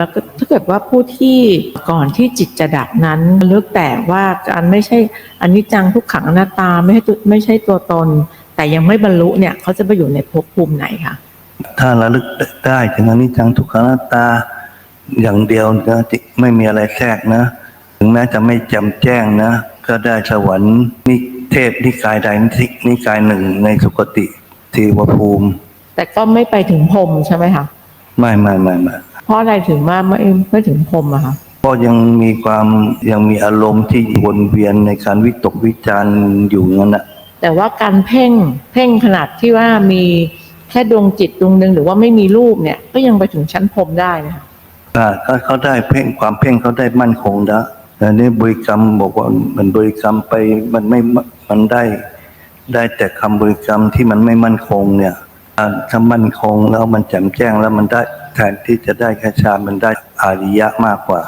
แล้วก็ถ้าเกิดว่าผู้ที่ก่อนที่จิตจะดับนั้นเลือกแต่ว่าการไม่ใช่อนิจจังทุกขังอนัตตาไม่ใช่ตัวไม่ใช่ตัวตน แต่ยังไม่บรรลุเนี่ยเขาจะไปอยู่ในภพภูมิไหนคะถ้าระลึกได้ถึงอนิจจังทุกขังอนัตตาอย่างเดียวนะที่ไม่มีอะไรแทรกนะ ถึงแม้จะไม่แจำแจ้งนะ ก็ได้สวรรค์นิเทพนิกายใดนินิกายหนึ่งในสุคติเทีวภูมิ แต่ก็ไม่ไปถึงพรหมใช่ไหมคะไม่ไม่ไม่ไม่ เพราะอะไรถึงว่าไม่ไม่ถึงพรหมอะคะเพราะยังมีความยังมีอารมณ์ที่วนเวียนในการวิตกวิจารณ์อยู่งั้นนะแต่ว่าการเพ่งเพ่งขนาดที่ว่ามีแค่ดวงจิตดวงหนึ่งหรือว่าไม่มีรูปเนี่ย ก็ยังไปถึงชั้นพรหมได้นะคะอ่าถ้าเขาได้เพ่งความเพ่งเขาได้มั่นคงแล้วแต่นี่บริกรรมบอกว่ามันบริกรรมไปมันไม่มันได้ ได้แต่คำบริกรรมที่มันไม่มั่นคงเนี่ยอ่าถ้ามั่นคงแล้วมันแจ่มแจ้งแล้วมันได้ แทนที่จะได้แค่ฌานมันได้อาริยะมากกว่า